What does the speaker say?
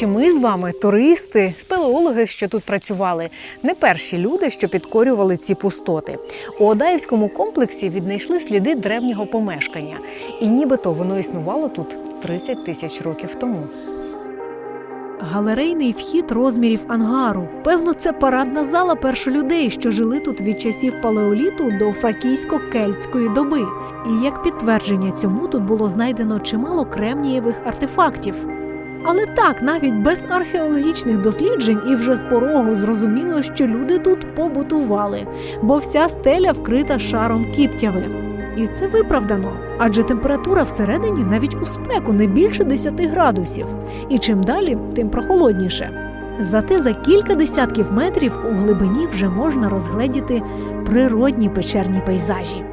Чи ми з вами, туристи, спелеологи, що тут працювали, не перші люди, що підкорювали ці пустоти. У Одаївському комплексі віднайшли сліди древнього помешкання, і нібито воно існувало тут 30 тисяч років тому. Галерейний вхід розмірів ангару. Певно, це парадна зала першолюдей, що жили тут від часів палеоліту до фракійсько-кельтської доби. І як підтвердження цьому тут було знайдено чимало кремнієвих артефактів. Але так, навіть без археологічних досліджень і вже з порогу зрозуміло, що люди тут побутували, бо вся стеля вкрита шаром кіптяви. І це виправдано, адже температура всередині навіть у спеку не більше 10 градусів. І чим далі, тим прохолодніше. Зате за кілька десятків метрів у глибині вже можна розгледіти природні печерні пейзажі.